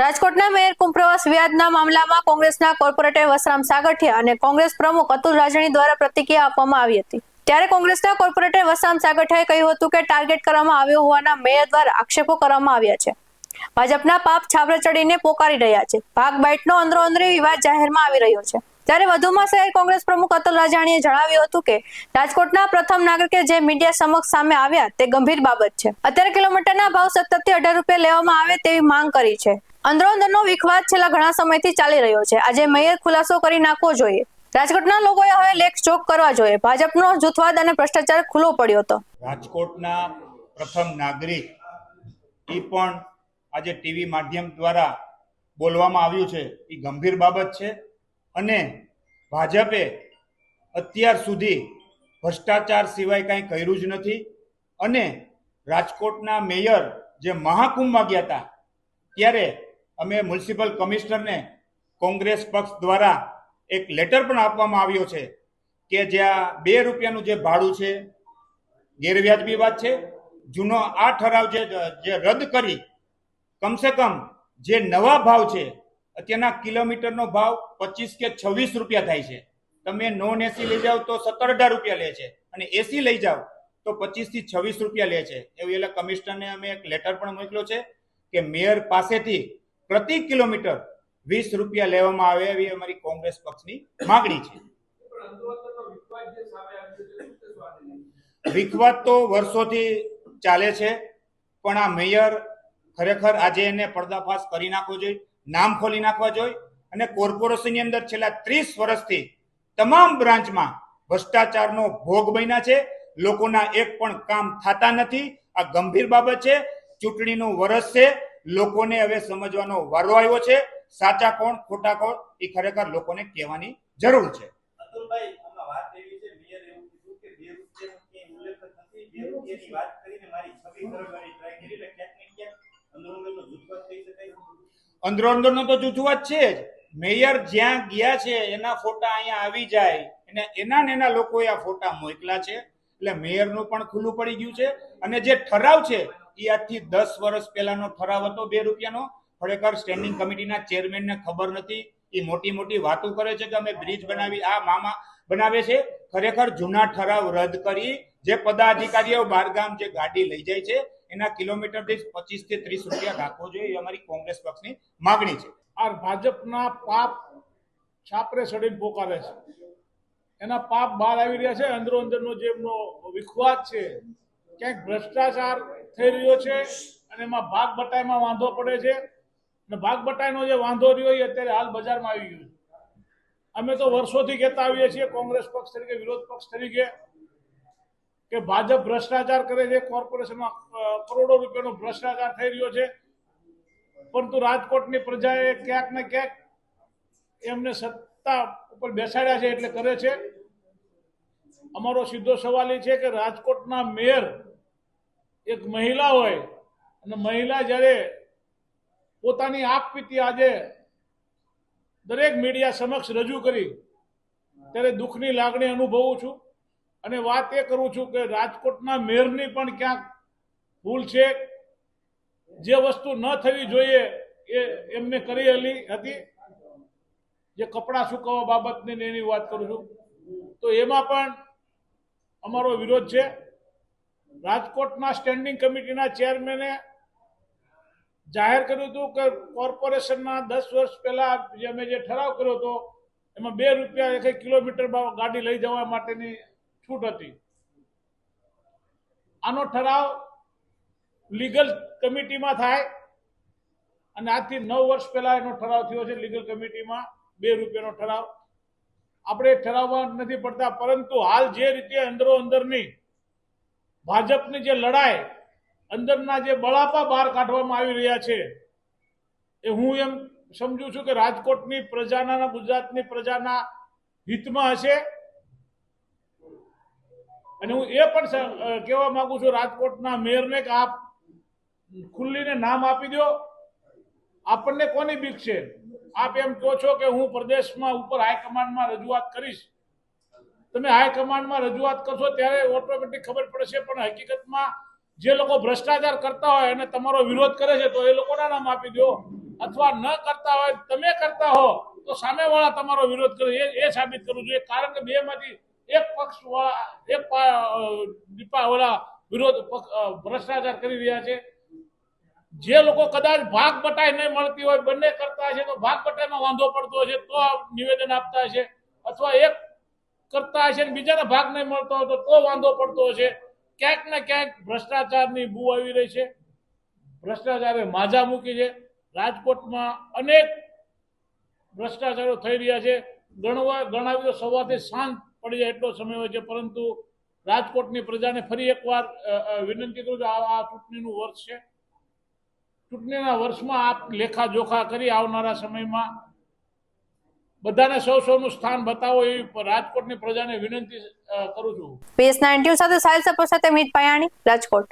રાજકોટના મેયર કુંભપ્રવાસ વ્યાજના મામલામાં કોંગ્રેસના કોર્પોરેટર વસરામ સાગઠિયા અને કોંગ્રેસ પ્રમુખ અતુલ રાજણી દ્વારા પ્રતિક્રિયા આપવામાં આવી હતી. ત્યારે કોંગ્રેસના કોર્પોરેટર વસરામ સાગઠિયાએ કહ્યું હતું કે ટાર્ગેટ કરવામાં આવ્યો હોવાના મેયર દ્વારા આક્ષેપો કરવામાં આવ્યા છે. ભાજપના પાપ છાબરે ચડીને પોકારી રહ્યા છે. ભાગ બાઇટનો અંદરો અંદરી વિવાદ જાહેરમાં આવી રહ્યો છે. ત્યારે વધુમાં શહેર કોંગ્રેસ પ્રમુખ અતુલ રાજાણીએ જણાવ્યું હતું કે રાજકોટના પ્રથમ નાગરિકે જે મીડિયા સમક્ષ સામે આવ્યા તે ગંભીર બાબત છે. અત્યારે કિલોમીટરના ભાવ સત્તર અઢાર રૂપિયા લેવામાં આવે તેવી માંગ કરી છે. અંદરો અંદરનો વિખવાદ છેલ્લા ઘણા સમયથી ચાલી રહ્યો છે. આજે મેયર ખુલાસો કરી નાખવો જોઈએ. રાજકોટના લોકોએ હવે લેખ ચોક કરવા જોઈએ. ભાજપનો જૂથવાદ અને ભ્રષ્ટાચાર ખુલ્લો પડ્યો હતો. રાજકોટના પ્રથમ નાગરિક એ પણ આજે ટીવી માધ્યમ દ્વારા બોલવામાં આવ્યું છે. એ ગંભીર બાબત છે અને ભાજપે અત્યાર સુધી ભ્રષ્ટાચાર સિવાય કાંઈ કર્યું જ નથી અને રાજકોટના મેયર જે મહાકુંભમાં ગયા હતા, ત્યારે અમે મ્યુનિસિપલ કમિશનરને કોંગ્રેસ પક્ષ દ્વારા એક લેટર પણ આપવામાં આવ્યો છે કે જ્યાં બે રૂપિયાનું જે ભાડું છે, ગેરવ્યાજબી વાત છે, જૂનો આ ઠરાવ જે જે રદ કરી, કમસે કમ જે નવા ભાવ છે, અત્યારના કિલોમીટરનો ભાવ પચીસ કે છવ્વીસ રૂપિયા થાય છે. તમે નોન એસી લઈ જાઓ તો સત્તર અઢાર રૂપિયા લે છે અને એસી લઈ જાઓ તો પચીસથી છવ્વીસ રૂપિયા લે છે. એવું એટલે કમિશનરને અમે એક લેટર પણ મોકલ્યો છે કે મેયર પાસેથી પ્રતિ કિલોમીટર વીસ રૂપિયા લેવામાં આવે એવી અમારી કોંગ્રેસ પક્ષની માગણી છે. વિખવાદ તો વર્ષોથી ચાલે છે, પણ આ મેયર ખરેખર આજે એને પર્દાફાશ કરી નાખવો જોઈએ, નામ ખોલી નાખવા જોઈએ અને કોર્પોરેશનની અંદર છેલ્લા ત્રીસ વર્ષથી તમામ બ્રાન્ચમાં ભ્રષ્ટાચારનો ભોગ બન્યા છે. લોકોના એક પણ કામ થતા નથી. આ ગંભીર બાબત છે. ચૂંટણીનું વરસ છે. લોકોને હવે સમજવાનો વારો આવ્યો છે. સાચા કોણ ખોટા કોણ એ ખરેખર લોકોને કહેવાની જરૂર છે. અંદરો અંદરનો તો જૂથવાદ છે જ. મેયર જ્યાં ગયા છે એના ફોટા અહીંયા આવી જાય. અને એના ને એના લોકોએ આ ફોટા મોકલા છે. એટલે મેયરનું પણ ખુલ્લું પડી ગયું છે. અને જે ઠરાવ છે આજથી દસ વર્ષ પહેલાનો ઠરાવ હતો બે રૂપિયાનો. ખરેખર સ્ટેન્ડિંગ કમિટીના ચેરમેનને ખબર નથી. એ મોટી મોટી વાતો કરે છે કે અમે બ્રિજ બનાવી, આ મામા બનાવે છે. ખરેખર જૂના ઠરાવ રદ કરી જે પદાધિકારીઓ બારગામ જે ગાડી લઈ જાય છે, એના કિલોમીટર દીઠ પચીસથી ત્રીસ રૂપિયા રાખવો જોઈએ એ અમારી કોંગ્રેસ પક્ષની માગણી છે. આ ભાજપના પાપ છાપરે સડીને પોકારે છે. એના પાપ બહાર આવી રહ્યા છે. અંદરો અંદરનો જે એમનો વિખવાદ છે, ક્યાંક ભ્રષ્ટાચાર થઈ રહ્યો છે અને એમાં ભાગ બટાઈમાં વાંધો પડે છે. અને ભાગ બટાઈનો જે વાંધો રહ્યો એ અત્યારે હાલ બજારમાં આવી ગયો અમે તો વર્ષોથી કહેતા આવીએ છીએ, કોંગ્રેસ પક્ષ તરીકે, વિરોધ પક્ષ તરીકે, કે ભાજપ ભ્રષ્ટાચાર કરે છે, કોર્પોરેશનમાં કરોડો રૂપિયાનો ભ્રષ્ટાચાર થઈ રહ્યો છે. પરંતુ રાજકોટની પ્રજાએ ક્યાંક ને ક્યાંક એમને સત્તા ઉપર બેસાડ્યા છે એટલે કરે છે. અમારો સીધો સવાલ એ છે કે રાજકોટના મેયર એક મહિલા હોય અને મહિલા જ્યારે પોતાની આપવીતી આજે દરેક મીડિયા સમક્ષ રજૂ કરી, ત્યારે દુઃખની લાગણી અનુભવું છું. અને વાત એ કરું છું કે રાજકોટના મેયરની પણ ક્યાંક ભૂલ છે. જે વસ્તુ ન થવી જોઈએ એ એમને કરેલી હતી. જે કપડાં સુકવવા બાબતની એની વાત કરું છું. તો એમાં પણ અમારો વિરોધ છે. રાજકોટના સ્ટેન્ડિંગ કમિટીના ચેરમેને જાહેર કર્યું હતું કે કોર્પોરેશનના દસ વર્ષ પહેલા જે અમે જે ઠરાવ કર્યો હતો, એમાં બે રૂપિયા એક કિલોમીટર ગાડી લઈ જવા માટેની છૂટ હતી. આનો ઠરાવ લીગલ કમિટીમાં થાય અને આજથી નવ વર્ષ પહેલા એનો ઠરાવ થયો છે લીગલ કમિટીમાં બે રૂપિયાનો ઠરાવ. આપણે ઠરાવવા નથી પડતા, પરંતુ હાલ જે રીતે અંદરો અંદરની ભાજપની જે લડાઈ, અંદરના જે બળાપા બહાર કાઢવામાં આવી રહ્યા છે, એ હું એમ સમજુ છું કે રાજકોટની પ્રજાના ગુજરાતની પ્રજાના હિતમાં હશે. અને હું એ પણ કહેવા માંગુ છું, રાજકોટના મેયરને કે આપ ખુલ્લીને નામ આપી દો. આપણને કોની બીક છે? આપ એમ કહો છો કે હું પ્રદેશમાં ઉપર હાઈકમાન્ડમાં રજૂઆત કરીશ. તમે હાઈકમાન્ડમાં રજૂઆત કરશો ત્યારે ઓટોમેટિક ખબર પડશે, પણ હકીકતમાં જે લોકો ભ્રષ્ટાચાર કરતા હોય અને તમારો વિરોધ કરે છે, તો એ લોકોના નામ આપી દો. અથવા ન કરતા હોય, તમે કરતા હો, તો સામેવાળા તમારો વિરોધ કરે. એ એ સાબિત કરવું જોઈએ, કારણ કે બેમાંથી એક પક્ષ એક વાળા વિરોધ ભ્રષ્ટાચાર કરી રહ્યા છે. જે લોકો કદાચ ભાગ બટાઈ નહીં મળતી હોય, બંને કરતા છે તો ભાગ બટાઈમાં વાંધો પડતો છે તો નિવેદન આપતા છે અથવા એક કરતા હશે બીજાને ભાગ નહીં મળતો હોય તો તો વાંધો પડતો હશે. ક્યાંક ને ક્યાંક ભ્રષ્ટાચારની બુ આવી રહી છે. ભ્રષ્ટાચારે માજા મૂકી છે. રાજકોટમાં અનેક ભ્રષ્ટાચારો થઈ રહ્યા છે. ગણવા ગણાવી તો સવારથી શાંત પડી જાય એટલો સમય હોય છે. પરંતુ રાજકોટની પ્રજાને ફરી એકવાર વિનંતી કરું છું આ ચૂંટણીનું વર્ષ છે. ચૂંટણીના વર્ષમાં આપ લેખાજોખા કરી આવનારા સમયમાં બધાને સૌ સૌનું સ્થાન બતાવો એવી રાજકોટની પ્રજાને વિનંતી કરું છું. પીએસ નાઇન્ટી સાથે સાહિલ સપોર સાથે મીત પયાણી, રાજકોટ.